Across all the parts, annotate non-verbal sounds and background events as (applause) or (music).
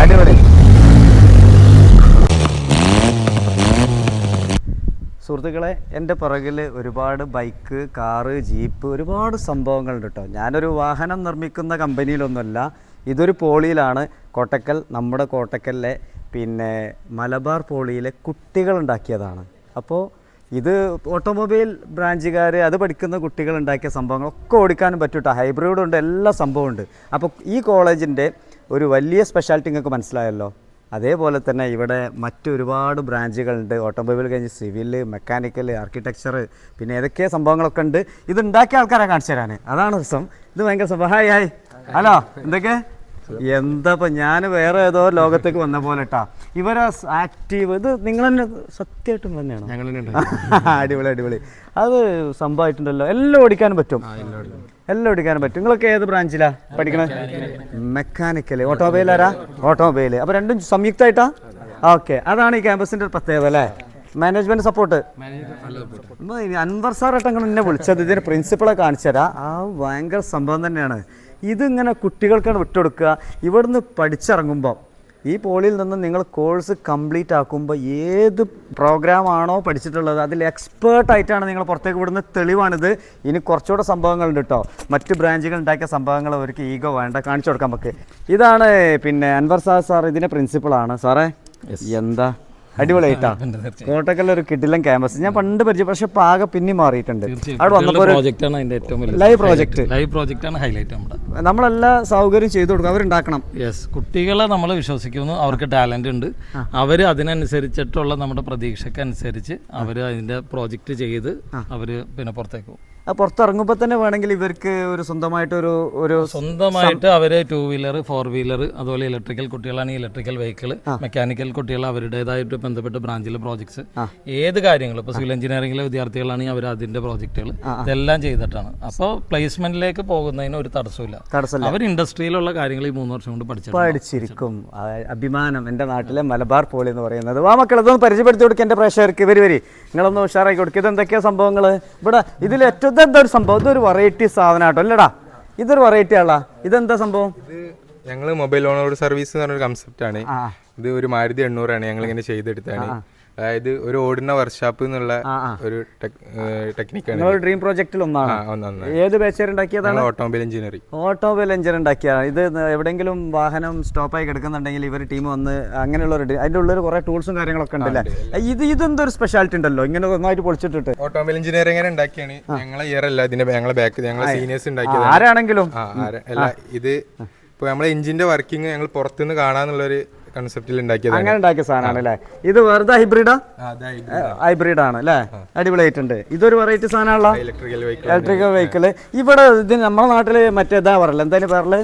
അടിപൊളി. സുഹൃത്തുക്കളെ എന്റെ പുറകിൽ ഒരുപാട് ബൈക്ക് കാറ് ജീപ്പ് ഒരുപാട് സംഭവങ്ങളുണ്ട് കേട്ടോ ഞാനൊരു വാഹനം നിർമ്മിക്കുന്ന കമ്പനിയിലൊന്നുമല്ല. ഇതൊരു പോളിയിലാണ്. കോട്ടക്കൽ നമ്മുടെ കോട്ടക്കലിലെ പിന്നെ മലബാർ പോളിയിലെ കുട്ടികളുണ്ടാക്കിയതാണ് അപ്പോൾ ഇത് ഓട്ടോമൊബൈൽ ബ്രാഞ്ചുകാർ അത് പഠിക്കുന്ന കുട്ടികൾ ഉണ്ടാക്കിയ സംഭവങ്ങളൊക്കെ ഓടിക്കാനും പറ്റും കേട്ടോ ഹൈബ്രിഡ് ഉണ്ട് എല്ലാ സംഭവമുണ്ട് അപ്പോൾ ഈ കോളേജിന്റെ ഒരു വലിയ സ്പെഷ്യാലിറ്റി നിങ്ങൾക്ക് മനസ്സിലായല്ലോ. അതേപോലെ തന്നെ ഇവിടെ മറ്റൊരുപാട് ബ്രാഞ്ചുകളുണ്ട് ഓട്ടോമൊബൈൽ കഴിഞ്ഞ് സിവിൽ മെക്കാനിക്കൽ ആർക്കിടെക്ചർ പിന്നെ ഏതൊക്കെ സംഭവങ്ങളൊക്കെ ഉണ്ട്. ഇത് ഉണ്ടാക്കിയ ആൾക്കാരെ കാണിച്ചു തരാൻ അതാണ് രസം. ഇത് ഭയങ്കര ഹായ് ഹലോ എന്തൊക്കെ? എന്താ ഇപ്പം ഞാൻ വേറെ ഏതോ ലോകത്തേക്ക് വന്ന പോലെ കേട്ടാ ഇവരെ ആക്റ്റീവ് ഇത് നിങ്ങൾ തന്നെ സത്യമായിട്ടും തന്നെയാണ്? ഞങ്ങൾ (laughs) അടിപൊളി അടിപൊളി. അത് സംഭവമായിട്ടുണ്ടല്ലോ. എല്ലാം ഓടിക്കാനും പറ്റും. എല്ലാം ഓടിക്കാനും പറ്റും. നിങ്ങളൊക്കെ ഏത് ബ്രാഞ്ചിലാ പഠിക്കണേ? മെക്കാനിക്കൽ ഓട്ടോമൊബൈൽ ആരാ ഓട്ടോമൊബൈൽ അപ്പോൾ രണ്ടും സംയുക്തമായിട്ടാ? ഓക്കെ. അതാണ് ഈ ക്യാമ്പസിന്റെ ഒരു പ്രത്യേകത അല്ലേ? മാനേജ്മെന്റ് സപ്പോർട്ട് അൻവർ സാറായിട്ടാണ് എന്നെ വിളിച്ചത്. ഇതിന്റെ പ്രിൻസിപ്പളെ കാണിച്ചു തരാം ആ ഭയങ്കര സംഭവം തന്നെയാണ്. ഇതിങ്ങനെ കുട്ടികൾക്കാണ് വിട്ടുകൊടുക്കുക. ഇവിടുന്ന് പഠിച്ചിറങ്ങുമ്പോൾ ഈ പോളിയിൽ നിന്ന് നിങ്ങൾ കോഴ്സ് കംപ്ലീറ്റ് ആക്കുമ്പോൾ ഏത് പ്രോഗ്രാമാണോ പഠിച്ചിട്ടുള്ളത് അതിൽ എക്സ്പേർട്ട് ആയിട്ടാണ് നിങ്ങൾ പുറത്തേക്ക് വിടുന്ന തെളിവാണിത്. ഇനി കുറച്ചുകൂടെ സംഭവങ്ങളുണ്ട് കേട്ടോ മറ്റ് ബ്രാഞ്ചുകൾ ഉണ്ടാക്കിയ സംഭവങ്ങൾ അവർക്ക് ഈഗോ വേണ്ട. കാണിച്ചു കൊടുക്കാൻ നമുക്ക്. ഇതാണ് പിന്നെ അൻവർ സാർ സാർ ഇതിന്റെ പ്രിൻസിപ്പളാണ് സാറേ എന്താ? അടിപൊളിയായിട്ടാ. കോട്ടക്കല്ല ഒരു കിടിലം ക്യാമ്പസ് ഞാൻ പണ്ട് പരിചയം പക്ഷെ പാക പിന്നി മാറിയിട്ടുണ്ട്. അവിടെ വന്നപ്പോൾ ലൈവ് പ്രോജക്റ്റ് ലൈവ് പ്രോജക്റ്റ് ആണ് ഹൈലൈറ്റ് നമ്മുടെ. നമ്മളെല്ലാ സൗകര്യം ചെയ്തു കൊടുക്കും. അവരുണ്ടാക്കണം. യെസ് കുട്ടികളെ നമ്മൾ വിശ്വസിക്കുന്നു. അവർക്ക് ടാലന്റ് ഉണ്ട്. അവർ അതിനനുസരിച്ചിട്ടുള്ള നമ്മുടെ പ്രതീക്ഷക്കനുസരിച്ച് അവർ അതിന്റെ പ്രോജക്റ്റ് ചെയ്ത് അവർ പിന്നെ പുറത്തേക്ക് പോകും. പുറത്തിറങ്ങുമ്പോൾ തന്നെ വേണമെങ്കിൽ ഇവർക്ക് ഒരു സ്വന്തമായിട്ടൊരു ഒരു സ്വന്തമായിട്ട് അവർ ടൂ വീലർ ഫോർ വീലർ അതുപോലെ ഇലക്ട്രിക്കൽ കുട്ടികളാണെങ്കിൽ ഇലക്ട്രിക്കൽ വെഹിക്കിൾ മെക്കാനിക്കൽ കുട്ടികൾ അവരുടേതായിട്ട് ബന്ധപ്പെട്ട ബ്രാഞ്ചിലെ പ്രോജക്ട്സ് ഏത് കാര്യങ്ങളും ഇപ്പൊ സിവിൽ എഞ്ചിനീയറിംഗിലെ വിദ്യാർത്ഥികളാണെങ്കിൽ അവർ അതിന്റെ പ്രോജക്റ്റുകൾ ഇതെല്ലാം ചെയ്തിട്ടാണ്. അപ്പോൾ പ്ലേസ്മെന്റിലേക്ക് പോകുന്നതിന് ഒരു തടസ്സമില്ല തടസ്സമില്ല. അവർ ഇൻഡസ്ട്രിയിലുള്ള കാര്യങ്ങൾ ഈ മൂന്ന് വർഷം കൊണ്ട് പഠിച്ചു പഠിച്ചിരിക്കും. അഭിമാനം എന്റെ നാട്ടിലെ മലബാർ പോളി എന്ന് പറയുന്നത്. ആ മക്കൾ അതൊന്ന് പരിചയപ്പെടുത്തി കൊടുക്കുക എന്റെ പ്രേക്ഷകർക്ക്. ഇവർ വരി. നിങ്ങളൊന്ന് ഉഷാറാക്കി കൊടുക്കുക ഇതെന്തൊക്കെയാ സംഭവങ്ങൾ ഇവിടെ ഇതിൽ ഏറ്റവും ഇതെന്താ ഒരു സംഭവം? ഇതൊരു വെറൈറ്റി സാധനം കേട്ടോ അല്ലടാ. ഇതൊരു വെറൈറ്റി ആളാ ഇതെന്താ സംഭവം? ഇത് ഞങ്ങൾ മൊബൈൽ ഓണോട് സർവീസ് എന്ന് പറഞ്ഞൊരു കൺസെപ്റ്റ് ആണ്. ഇത് ഒരു മാരുതി എണ്ണൂറാണ് ഞങ്ങൾ ഇങ്ങനെ ചെയ്തെടുത്താണ് അതായത് ഒരു ഓടുന്ന വർക്ക്ഷോപ്പ് എന്നുള്ള ഒരു ടെക്നിക്കാണ് ഡ്രീം പ്രോജക്റ്റിൽ ഒന്നാണ്. ഏത് ഉണ്ടാക്കിയതാണ്? ഓട്ടോമൊബൈൽ എഞ്ചിനീയറിംഗ് ഓട്ടോമൊബൈൽ എഞ്ചിനീയർ ഉണ്ടാക്കിയതാണ്. ഇത് എവിടെയെങ്കിലും വാഹനം സ്റ്റോപ്പായി കിടക്കുന്നുണ്ടെങ്കിൽ ഇവർ ടീം വന്ന് അങ്ങനെയുള്ള ഒരു അതിന്റെ ഉള്ളിൽ കുറേ ടൂൾസും കാര്യങ്ങളൊക്കെ ഉണ്ടല്ലേ ഇത് ഇതെന്തൊരു സ്പെഷ്യാലിറ്റി ഉണ്ടല്ലോ? ഇങ്ങനെ നന്നായിട്ട് പൊളിച്ചിട്ടിട്ട്. Automobile engineering ഉണ്ടാക്കിയാണ്. ഞങ്ങളെ ഇയർ അല്ല ഇതിന്റെ ഞങ്ങളെ ബാക്ക് ഞങ്ങളെ സീനിയേഴ്സ് ഉണ്ടാക്കിയത് ആരാണെങ്കിലും. ഇത് ഇപ്പൊ നമ്മളെ എഞ്ചിന്റെ വർക്കിംഗ് ഞങ്ങൾ പുറത്തുനിന്ന് കാണാന്നുള്ളൊരു കൺസെപ്റ്റിൽ അങ്ങനെ ഉണ്ടാക്കിയ സാധനമാണ് അല്ലേ? ഇത് വെറുതെ ഹൈബ്രിഡാ ഹൈബ്രിഡ് ആണ്. അല്ലേ? അടിപൊളിയായിട്ടുണ്ട്. ഇതൊരു വെറൈറ്റി സാധനമാണല്ലോ? ഇലക്ട്രിക്കൽ വെഹിക്കിൾ ഇലക്ട്രിക്കൽ വെഹിക്കിൾ ഇവിടെ ഇത് നമ്മുടെ നാട്ടിൽ മറ്റേതാ ഇതാ പറയല്ലോ? എന്തായാലും പറയൽ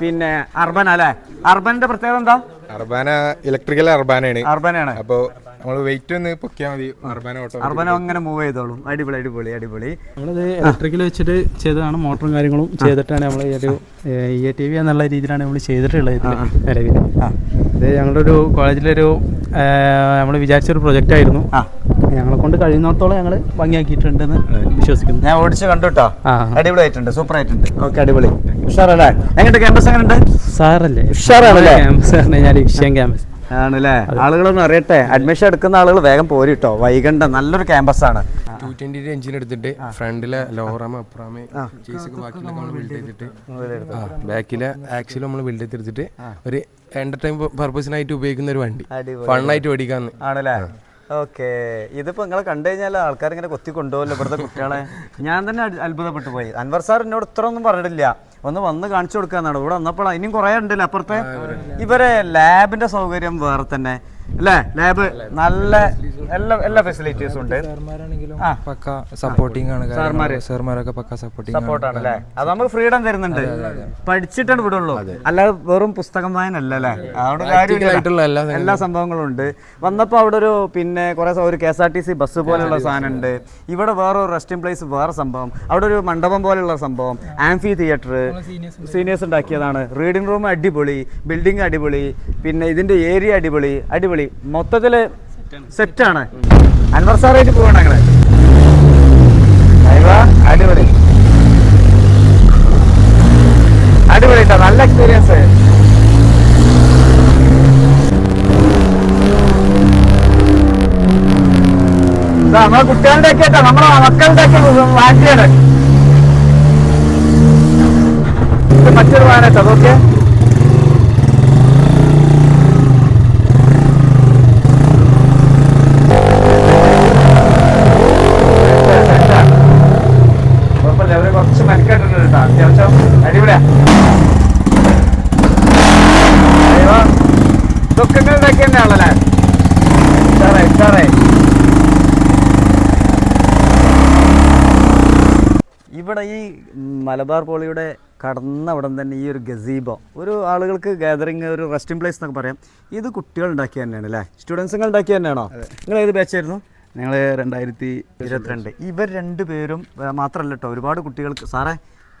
പിന്നെ അർബൻ അല്ലേ? അർബന്റെ പ്രത്യേകത എന്താ? അർബാന ഇലക്ട്രിക്കൽ അർബാനാണ് അർബനാണ് അപ്പൊ നമ്മൾ വെയിറ്റ് ഒന്ന് പൊക്കിയാൽ മതി. അർബാന ഓട്ടോ അർബന അങ്ങനെ മൂവ് ചെയ്തോളും. അടിപൊളി അടിപൊളി അടിപൊളി. നമ്മളിത് ഇലക്ട്രിക്കൽ വെച്ചിട്ട് ചെയ്തതാണ്. മോട്ടറും കാര്യങ്ങളും ചെയ്തിട്ടാണ് നമ്മൾ ഈ ഒരു ഇ എ ടി വി എന്നുള്ള രീതിയിലാണ് നമ്മൾ ചെയ്തിട്ടുള്ളത് നിലവിൽ ഇത് ഞങ്ങളുടെ ഒരു കോളേജിലൊരു നമ്മൾ വിചാരിച്ചൊരു പ്രൊജക്റ്റ് ആയിരുന്നു. ഞങ്ങളെ കൊണ്ട് കഴിയുന്നിടത്തോളം ഞങ്ങൾ ഭംഗിയാക്കിയിട്ടുണ്ടെന്ന് വിശ്വസിക്കുന്നു. ഞാൻ ഓടിച്ച് കണ്ടുട്ടോ കേട്ടോ അടിപൊളി ആയിട്ടുണ്ട് സൂപ്പർ ആയിട്ടുണ്ട് ഓക്കെ അടിപൊളി. ഉഷാറല്ലേ? എങ്ങോട്ട് ക്യാമ്പസ് എങ്ങനെ ഉണ്ട് സാറല്ലേ? ഉഷാറാണല്ലേ? ക്യാമ്പസ് പറഞ്ഞു കഴിഞ്ഞാൽ വിഷയം ക്യാമ്പസ് ആണല്ലേ? ആളുകളൊന്നും അറിയട്ടെ. അഡ്മിഷൻ എടുക്കുന്ന ആളുകൾ വേഗം പോരിട്ടോ. വൈകണ്ട. നല്ലൊരു ക്യാമ്പസ് ആണ്. ടു ട്വന്റിയുടെ എഞ്ചിൻ എടുത്തിട്ട് ഫ്രണ്ടിലെ ലോറാമ അപ്പുറാമ ചേസൊക്കെ ബാക്കിയുള്ള നമ്മൾ ബിൽഡ് ചെയ്തിട്ട്. ബാക്കിലെ ആക്സിൽ നമ്മൾ ബിൽഡ് ചെയ്തെടുത്തിട്ട് ഒരു എന്റർടൈൻ പർപ്പസിനായിട്ട് ഉപയോഗിക്കുന്ന ഒരു വണ്ടി. ഫൺ ഫണ്ണായിട്ട് ഓടിക്കാന്ന്. ആണല്ലേ? ഓക്കെ. ഇതിപ്പോ നിങ്ങളെ കണ്ടു കഴിഞ്ഞാൽ ആൾക്കാർ ഇങ്ങനെ കൊത്തി കൊണ്ടുപോകല്ലോ ഇവിടുത്തെ കുട്ടികളെ. ഞാൻ തന്നെ അത്ഭുതപ്പെട്ടു പോയി. അൻവർ സാർ എന്നോട് ഇത്ര ഒന്നും പറഞ്ഞിട്ടില്ല. ഒന്ന് വന്ന് കാണിച്ചു കൊടുക്കാന്നാണ്. ഇവിടെ വന്നപ്പോഴാണ് ഇനിയും കുറേ ഉണ്ടല്ലോ അപ്പുറത്തെ? ഇവരെ ലാബിന്റെ സൗകര്യം വേറെ തന്നെ. അല്ലേ? ലാബ് നല്ല എല്ലാ എല്ലാ ഫെസിലിറ്റീസും ഉണ്ട്. ആ. പക്ക സപ്പോർട്ടിംഗ് ആണ് സാർമാര്. സാർമാരൊക്കെ പക്ക സപ്പോർട്ടിംഗ് സപ്പോർട്ടാണ് അല്ലേ അത് നമുക്ക് ഫ്രീഡം തരുന്നുണ്ട്. പഠിച്ചിട്ടാണ് വിടുള്ളൂ. അല്ലാതെ വെറും പുസ്തകം വായനല്ല അല്ലേ? അവിടെ കാര്യമായിട്ടുള്ള എല്ലാ സംഭവങ്ങളും ഉണ്ട്. വന്നപ്പോൾ അവിടെ ഒരു പിന്നെ കുറേ ഒരു K S R T C bus പോലെയുള്ള സാധനം ഉണ്ട്. ഇവിടെ വേറെ ഒരു റെസ്റ്റിംഗ് പ്ലേസ് വേറെ സംഭവം. അവിടെ ഒരു മണ്ഡപം പോലെയുള്ള സംഭവം. ആംഫി തിയേറ്റർ സീനിയേഴ്സ് ഉണ്ടാക്കിയതാണ്. റീഡിംഗ് റൂം അടിപൊളി. ബിൽഡിംഗ് അടിപൊളി. പിന്നെ ഇതിന്റെ ഏരിയ അടിപൊളി. അടിപൊളി. മൊത്തത്തിൽ സെറ്റാണ്. അൻവർ സാറായിട്ട് പോകണം ഞങ്ങൾ. അടിപൊളി. അടിപൊളി നല്ല എക്സ്പീരിയൻസ് നമ്മളെ കുട്ടികളുടെ ഒക്കെ കേട്ടോ നമ്മളെ മക്കളുടെ ഒക്കെ വാറ്റിയാണ് മറ്റൊരു വാഹനം കേട്ടോ അതൊക്കെ? ഇവിടെ ഈ മലബാർ പോളിയുടെ കടന്ന അവിടെ തന്നെ ഈ ഒരു ഗസീബോ ഒരു ആളുകൾക്ക് ഗാദറിങ് ഒരു റെസ്റ്റിംഗ് പ്ലേസ് എന്നൊക്കെ പറയാം ഇത് കുട്ടികൾ ഉണ്ടാക്കിയ തന്നെയാണ് അല്ലേ? സ്റ്റുഡൻസുകൾ ഉണ്ടാക്കിയ തന്നെയാണോ? നിങ്ങൾ ഏത് ബാച്ചായിരുന്നു ഞങ്ങൾ രണ്ടായിരത്തി ഇരുപത്തിരണ്ട്. ഇവർ രണ്ടുപേരും പേരും മാത്രമല്ല കേട്ടോ ഒരുപാട് കുട്ടികൾക്ക് സാറേ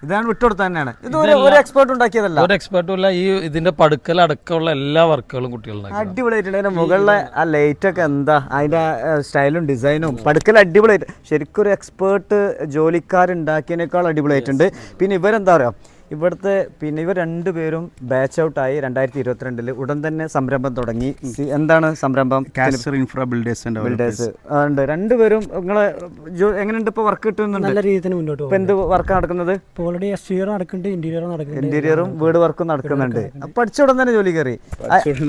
ഇതാണ് വിട്ടുകൊടുത്ത തന്നെയാണ്. ഇത് ഒരു എക്സ്പെർട്ട് ഉണ്ടാക്കിയതല്ല. ഒരു എക്സ്പെർട്ടും ഇല്ല. ഈ ഇതിന്റെ പടുക്കൽ അടക്കമുള്ള എല്ലാ വർക്കുകളും കുട്ടികളുണ്ടാക്കി അടിപൊളിയായിട്ടുണ്ട്. അതിന്റെ മുകളിലെ ആ ലൈറ്റ് ഒക്കെ എന്താ? അതിന്റെ സ്റ്റൈലും ഡിസൈനും പടുക്കൽ അടിപൊളിയായിട്ട് ശരിക്കും ഒരു എക്സ്പേർട്ട് ജോലിക്കാരുണ്ടാക്കിയതിനേക്കാൾ അടിപൊളിയായിട്ടുണ്ട്. പിന്നെ ഇവരെന്താ പറയുക? ഇവിടുത്തെ പിന്നെ ഇവർ രണ്ടുപേരും ബാച്ച് ഔട്ടായി രണ്ടായിരത്തി ഇരുപത്തിരണ്ടിൽ ഉടൻ തന്നെ സംരംഭം തുടങ്ങി. എന്താണ് സംരംഭം? ഇൻഫ്രാ ബിൽഡേഴ്സ് ബിൽഡേഴ്സ് ഉണ്ട്. രണ്ടുപേരും നിങ്ങളെ എങ്ങനെയുണ്ട് ഇപ്പൊ വർക്ക് കിട്ടുന്നുണ്ട്? നല്ല രീതിയിൽ തന്നെ മുന്നോട്ട് ഇപ്പൊ പോകും എന്ത് വർക്ക് നടക്കുന്നത്? ഇപ്പോൾ ഓൾറെഡി എക്സ്റ്റീരിയർ നടക്കുന്നുണ്ട് ഇന്റീരിയർ നടക്കുന്നുണ്ട്. ഇന്റീരിയറും വീട് വർക്കും നടക്കുന്നുണ്ട്. പഠിച്ച ഉടൻ തന്നെ ജോലി കയറി.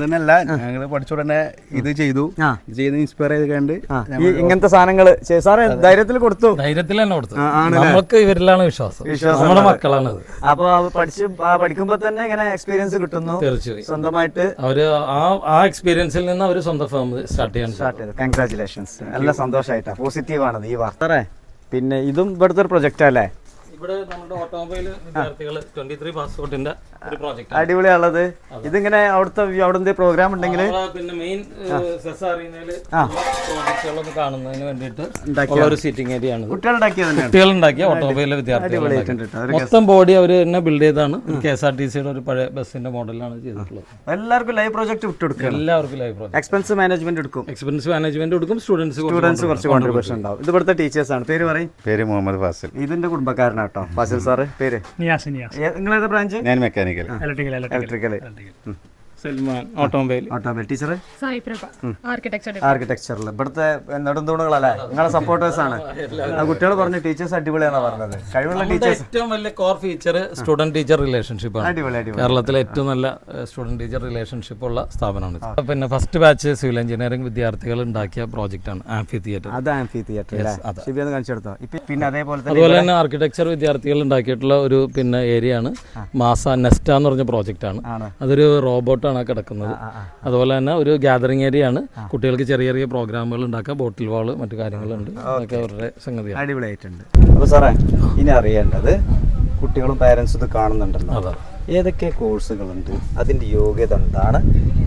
തന്നെ അല്ല ഞങ്ങൾ പഠിച്ച ഉടനെ ഇത് ചെയ്തു. ഇത് ചെയ്ത് ഇൻസ്പയർ ചെയ്ത് കണ്ട് ഇങ്ങനത്തെ സാധനങ്ങൾ സാറേ ധൈര്യത്തിൽ കൊടുത്തു. ധൈര്യത്തിൽ തന്നെ കൊടുത്തു നമുക്ക് ഇവരിലാണ് വിശ്വാസം. നമ്മുടെ മക്കളാണ് അപ്പൊ അത് പഠിച്ച് പഠിക്കുമ്പോൾ പഠിക്കുമ്പോ തന്നെ ഇങ്ങനെ എക്സ്പീരിയൻസ് കിട്ടുന്നു. തീർച്ചയായും. സ്വന്തമായിട്ട് അവർ ആ ആ എക്സ്പീരിയൻസിൽ നിന്ന് അവർ സ്വന്തം ഫേം സ്റ്റാർട്ട് ചെയ്യാൻ സ്റ്റാർട്ട് ചെയ്തു. കൺഗ്രാചുലേഷൻസ് നല്ല സന്തോഷമായിട്ടാ പോസിറ്റീവ് ആണത് ഈ വാർത്ത. പിന്നെ ഇതും ഇവിടുത്തെ ഒരു പ്രൊജക്റ്റ് അല്ലേ? ഇവിടെ നമ്മുടെ ഓട്ടോമൊബൈൽ വിദ്യാർത്ഥികൾ ട്വന്റി ത്രീ പാസ്പോർട്ടിന്റെ ഒരു പ്രോജക്റ്റ് അടിപൊളിയാണുള്ളത് ഇതിങ്ങനെ അവിടുത്തെ അവിടുത്തെ പ്രോഗ്രാം ഉണ്ടെങ്കിൽ പിന്നെ മെയിൻ സെസ് ആ. പ്രോജക്റ്റുകളൊക്കെ കാണുന്നതിന് വേണ്ടിയിട്ട് ഒരു സീറ്റിംഗ് ഏരിയ ആണ്. കുട്ടികൾ ഉണ്ടാക്കിയ ഓട്ടോമൊബൈൽ വിദ്യാർത്ഥികൾ. മൊത്തം ബോഡി അവർ തന്നെ ബിൽഡ് ചെയ്താണ്. കെ എസ് ആർ ടി സിയുടെ ഒരു പഴയ ബസ്സിന്റെ മോഡലാണ് ചെയ്തിട്ടുള്ളത്. എല്ലാവർക്കും ലൈവ് പ്രോജക്റ്റ് വിട്ടുകൊടുക്കണം എല്ലാവർക്കും ലൈവ് പ്രോജക്ട് എക്സ്പെൻസ് മാനേജ്മെന്റ് എടുക്കും. എക്സ്പെൻസ് മാനേജ്മെന്റ് എടുക്കും സ്റ്റുഡൻസ് സ്റ്റുഡൻസ് കുറച്ച് കോൺട്രിബ്യൂഷൻ ഉണ്ടാവും. ഇത് ഇവിടുത്തെ ടീച്ചേഴ്സ് ആണ്. പേര് പറയും. പേര് മുഹമ്മദ് ഫാസിൽ. ഇതിന്റെ കുടുംബക്കാരനാട്ടോ ഫാസിൽ സാറ് പേര്? നിയാസ് നിയാസ്. നിങ്ങളേതാ ബ്രാഞ്ച്? ഞാൻ mechanical. Electrical electrical Salman automobile. Automobile. Teacher Sai Prabha architecture ആർക്കിടെക്ചറിൽ ഇവിടുത്തെ നെടുന്തൂണുകളല്ലേ? നിങ്ങളെ സപ്പോർട്ടേഴ്സ് ആണ്. ആ കുട്ടികൾ പറഞ്ഞു ടീച്ചേഴ്സ് അടിപൊളിയാണ് പറഞ്ഞത്. കഴിവുള്ള ടീച്ചേഴ്സ് ഏറ്റവും വലിയ core feature student teacher relationship ആണ്. കേരളത്തിലെ ഏറ്റവും നല്ല സ്റ്റുഡന്റ് ടീച്ചർ റിലേഷൻഷിപ്പ് ഉള്ള സ്ഥാപനമാണ് പിന്നെ ഫസ്റ്റ് ബാച്ച് സിവിൽ എഞ്ചിനീയറിംഗ് വിദ്യാർത്ഥികൾ ഉണ്ടാക്കിയ പ്രോജക്റ്റ് ആണ് ആംഫി തിയേറ്റർ അത് ആംഫി തിയേറ്റർ അല്ലേ ശിബി ഒന്ന് കാണിച്ചു കൊടുത്തോ? ഇപ്പൊ പിന്നെ അതേപോലെ തന്നെ അതുപോലെ തന്നെ ആർക്കിടെക്ചർ വിദ്യാർത്ഥികൾ ഉണ്ടാക്കിയിട്ടുള്ള ഒരു പിന്നെ ഏരിയ ആണ് മാസ നെസ്റ്റ എന്ന് പറഞ്ഞ പ്രോജക്റ്റ് ആണ്. അതൊരു അതൊരു റോബോട്ടാണ് കിടക്കുന്നത്. അതുപോലെ തന്നെ ഒരു ഗ്യാതറിംഗ് ഏരിയ ആണ്. കുട്ടികൾക്ക് ചെറിയ ചെറിയ പ്രോഗ്രാമുകൾ ഉണ്ടാക്കുക ബോട്ടിൽ വാൾ മറ്റു കാര്യങ്ങളുണ്ട്. അതൊക്കെ അവരുടെ സംഗതിയാണ്. അടിപൊളിയായിട്ടുണ്ട്. അപ്പോൾ സാറേ ഇനി അറിയേണ്ടത് കുട്ടികളും പാരൻസും ഇത് കാണുന്നുണ്ടല്ലോ. ഏതൊക്കെ കോഴ്സുകളുണ്ട് അതിന്റെ യോഗ്യത എന്താണ്?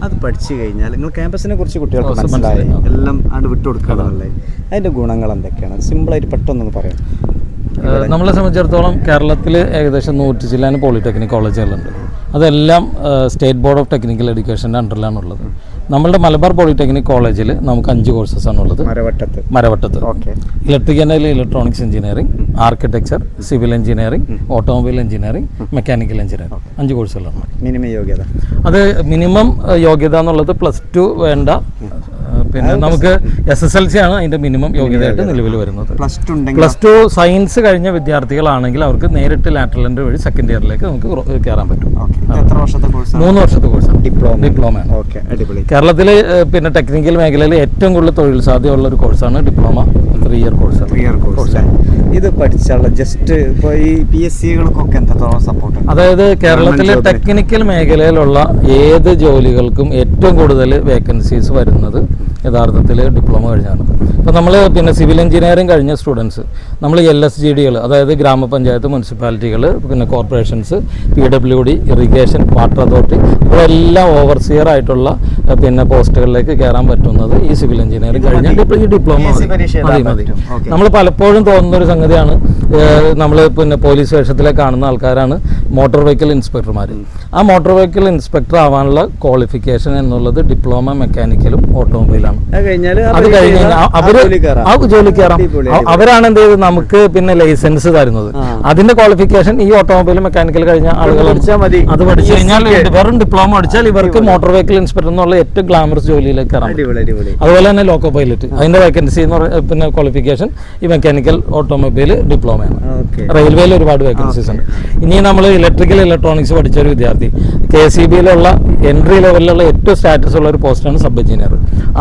അത് പഠിച്ചു കഴിഞ്ഞാൽ നിങ്ങൾ ക്യാമ്പസിനെ കുറിച്ച് കുട്ടികൾക്ക് മനസ്സിലായി. എല്ലാം എല്ലാം വിട്ടു കൊടുക്കാനല്ലേ അതിന്റെ ഗുണങ്ങൾ എന്തൊക്കെയാണ്? സിമ്പിളായിട്ട് പെട്ടെന്നൊന്ന് പറയാം. നമ്മളെ സംബന്ധിച്ചിടത്തോളം കേരളത്തിൽ ഏകദേശം നൂറ്റി ചില്ലാൻ പോളിടെക്നിക് കോളേജുകളുണ്ട് അതെല്ലാം സ്റ്റേറ്റ് ബോർഡ് ഓഫ് ടെക്നിക്കൽ എഡ്യൂക്കേഷന്റെ അണ്ടറിലാണ് ഉള്ളത് നമ്മളുടെ മലബാർ പോളിടെക്നിക് കോളേജിൽ നമുക്ക് അഞ്ച് കോഴ്സസ് ആണ് ഉള്ളത് മരവട്ടത്ത്. മരവട്ടത്ത്. Okay. Electrical and electronics engineering architecture civil engineering automobile engineering mechanical engineering അഞ്ച് കോഴ്സുകളാണ്. മിനിമം യോഗ്യത. അത് മിനിമം യോഗ്യത എന്നുള്ളത് പ്ലസ് ടു വേണ്ട. പിന്നെ നമുക്ക് എസ് എസ് എൽ സി ആണ് അതിന്റെ മിനിമം യോഗ്യതയായിട്ട് നിലവിൽ വരുന്നത്. Plus two plus two science കഴിഞ്ഞ വിദ്യാർത്ഥികളാണെങ്കിൽ അവർക്ക് നേരിട്ട് ലാറ്ററലിന്റെ വഴി സെക്കൻഡ് ഇയറിലേക്ക് നമുക്ക് കയറാൻ പറ്റും. എത്ര വർഷത്തെ കോഴ്സ് മൂന്ന് വർഷത്തെ കോഴ്സാണ് ഡിപ്ലോമ ഡിപ്ലോമ അടിപൊളി. കേരളത്തിൽ പിന്നെ ടെക്നിക്കൽ മേഖലയിൽ ഏറ്റവും കൂടുതൽ തൊഴിൽ സാധ്യതയുള്ള ഒരു കോഴ്സാണ് diploma three year course three year course ഇത് പഠിച്ചുള്ള ജസ്റ്റ് ഇപ്പോൾ ഈ പി എസ് സികൾക്കൊക്കെ എന്തോളം സപ്പോർട്ട് അതായത് കേരളത്തിലെ. ടെക്നിക്കൽ മേഖലയിലുള്ള ഏത് ജോലികൾക്കും ഏറ്റവും കൂടുതൽ വേക്കൻസീസ് വരുന്നത് യഥാർത്ഥത്തിൽ ഡിപ്ലോമ കഴിഞ്ഞാണ്. ഇപ്പോൾ നമ്മൾ പിന്നെ സിവിൽ എഞ്ചിനീയറിംഗ് കഴിഞ്ഞ സ്റ്റുഡൻസ് നമ്മൾ എൽ എസ് ജി ഡികൾ അതായത് ഗ്രാമപഞ്ചായത്ത് മുനിസിപ്പാലിറ്റികൾ പിന്നെ corporations P W D irrigation water authority ഇവരെല്ലാം ഓവർസിയർ ആയിട്ടുള്ള പിന്നെ പോസ്റ്റുകളിലേക്ക് കയറാൻ പറ്റുന്നത് ഈ സിവിൽ എഞ്ചിനീയറിംഗ് കഴിഞ്ഞ ഈ ഡിപ്ലോമ മതി. മതി നമ്മൾ പലപ്പോഴും തോന്നുന്ന ഒരു സംഗതിയാണ് നമ്മൾ പിന്നെ പോലീസ് വേഷത്തിലെ കാണുന്ന ആൾക്കാരാണ് മോട്ടോർ വെഹിക്കിൾ ഇൻസ്പെക്ടർമാർ ആ മോട്ടോർ വെഹിക്കിൾ ഇൻസ്പെക്ടർ ആവാനുള്ള ക്വാളിഫിക്കേഷൻ എന്നുള്ളത് ഡിപ്ലോമ മെക്കാനിക്കലും ഓട്ടോമൊബൈലാണ് അത് കഴിഞ്ഞ് കഴിഞ്ഞാൽ അവർ ആ ജോലി കയറാം. അവരാണ് എന്ത് ചെയ്തത് നമുക്ക് പിന്നെ ലൈസൻസ് തരുന്നത്. അതിന്റെ ക്വാളിഫിക്കേഷൻ ഈ ഓട്ടോമൊബൈൽ മെക്കാനിക്കൽ കഴിഞ്ഞ ആളുകൾ. അത് പഠിച്ചു കഴിഞ്ഞാൽ വെറും ഡിപ്ലോമ പഠിച്ചാൽ ഇവർക്ക് മോട്ടോർ വെഹിക്കിൾ ഇൻസ്പെക്ടർ എന്നുള്ള ഏറ്റവും ഗ്ലാമറസ് ജോലിയിലേക്ക് അടിപൊളി അതുപോലെ തന്നെ ലോക്കോ പൈലറ്റ് അതിന്റെ വേക്കൻസി എന്ന് പറയുന്നത് പിന്നെ ക്വാളിഫിക്കേഷൻ ഈ മെക്കാനിക്കൽ ഓട്ടോമൊബൈൽ ഡിപ്ലോമയാണ് റെയിൽവേയിൽ ഒരുപാട് വേക്കൻസീസ് ഉണ്ട്. ഇനി നമ്മൾ ഇലക്ട്രിക്കൽ ഇലക്ട്രോണിക്സ് പഠിച്ച ഒരു വിദ്യാർത്ഥി. കെ സി ബിയിലുള്ള എൻട്രി ലെവലിലുള്ള ഏറ്റവും സ്റ്റാറ്റസ് ഉള്ള ഒരു പോസ്റ്റാണ് സബ് എഞ്ചിനീയർ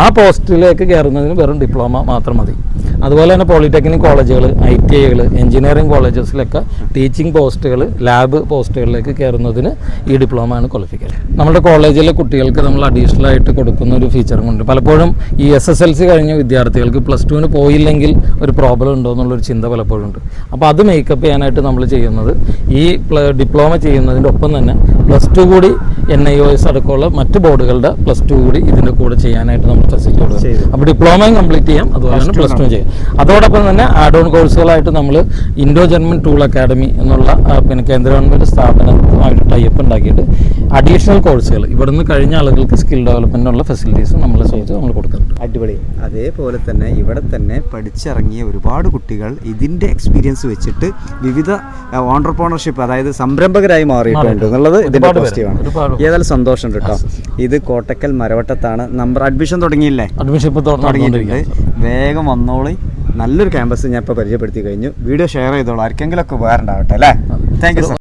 ആ പോസ്റ്റിലേക്ക് കയറുന്നതിന് വെറും ഡിപ്ലോമ മാത്രം മതി. അതുപോലെ തന്നെ പോളിടെക്നിക് കോളേജുകൾ ഐ ടി ഐകൾ എഞ്ചിനീയറിംഗ് കോളേജസിലൊക്കെ ടീച്ചിങ് പോസ്റ്റുകൾ ലാബ് പോസ്റ്റുകളിലേക്ക് കയറുന്നതിന് ഈ ഡിപ്ലോമ ആണ് ക്വാളിഫിക്കേഷൻ നമ്മുടെ കോളേജിലെ കുട്ടികൾക്ക് നമ്മൾ അഡീഷണൽ ആയിട്ട് കൊടുക്കുന്ന ഒരു ഫീച്ചറും ഉണ്ട് പലപ്പോഴും ഈ എസ് എസ് എൽ സി കഴിഞ്ഞ വിദ്യാർത്ഥികൾക്ക് പ്ലസ് ടുവിന് പോയില്ലെങ്കിൽ ഒരു പ്രോബ്ലം ഉണ്ടോ എന്നുള്ളൊരു ചിന്ത പലപ്പോഴും ഉണ്ട്. അപ്പോൾ അത് മേക്കപ്പ് ചെയ്യാനായിട്ട് നമ്മൾ ചെയ്യുന്നത് ഈ ഡിപ്ലോമ ചെയ്യുന്നതിന്റെ ഒപ്പം തന്നെ പ്ലസ് ടു കൂടി എൻ ഐ ഒ എസ് അടക്കമുള്ള മറ്റ് ബോർഡുകളുടെ പ്ലസ് ടു കൂടി ഇതിന്റെ കൂടെ ചെയ്യാനായിട്ട് നമ്മൾ ഫെസിലിറ്റി കൊടുക്കും. അപ്പോൾ ഡിപ്ലോമയും കംപ്ലീറ്റ് ചെയ്യാം. അതുപോലെ തന്നെ പ്ലസ് ടു ചെയ്യാം. അതോടൊപ്പം തന്നെ ആഡ് ഓൺ കോഴ്സുകളായിട്ട് നമ്മൾ ഇൻഡോ ജർമ്മൻ ടൂൾ അക്കാഡമി എന്നുള്ള പിന്നെ കേന്ദ്ര ഗവൺമെന്റ് സ്ഥാപനമായിട്ട് ടൈപ്പ് ഉണ്ടാക്കിയിട്ട് അഡീഷണൽ കോഴ്സുകൾ ഇവിടുന്ന് കഴിഞ്ഞ ആളുകൾക്ക് സ്കിൽ ഡെവലപ്മെന്റിനുള്ള ഫെസിലിറ്റീസ് നമ്മൾ സംബന്ധിച്ച് നമ്മൾ കൊടുക്കുന്നുണ്ട്. അടിപൊളി. അതേപോലെ തന്നെ ഇവിടെ തന്നെ പഠിച്ചിറങ്ങിയ ഒരുപാട് കുട്ടികൾ ഇതിന്റെ എക്സ്പീരിയൻസ് വെച്ചിട്ട് വിവിധ ഓണ്ടർപ്രണർഷിപ്പ് അതായത് സംരംഭകരായി മാറിയിട്ടുണ്ട് എന്നുള്ളത് ഇതിന്റെ പോസിറ്റീവാണ് ഏതായാലും സന്തോഷമുണ്ട് കേട്ടോ. ഇത് കോട്ടക്കൽ മരവട്ടത്താണ്. നമ്പർ അഡ്മിഷൻ തുടങ്ങിയില്ലേ? അഡ്മിഷൻ ഇപ്പോൾ തുടങ്ങിയിട്ടുണ്ട്. തുടങ്ങിയിട്ടുണ്ട് വേഗം വന്നോളി. നല്ലൊരു ക്യാമ്പസ് ഞാൻ ഇപ്പോൾ പരിചയപ്പെടുത്തി കഴിഞ്ഞു. വീഡിയോ ഷെയർ ചെയ്തോളൂ. ആർക്കെങ്കിലും ഒക്കെ ഉപകാരം ഉണ്ടാവട്ടെ അല്ലേ താങ്ക് യു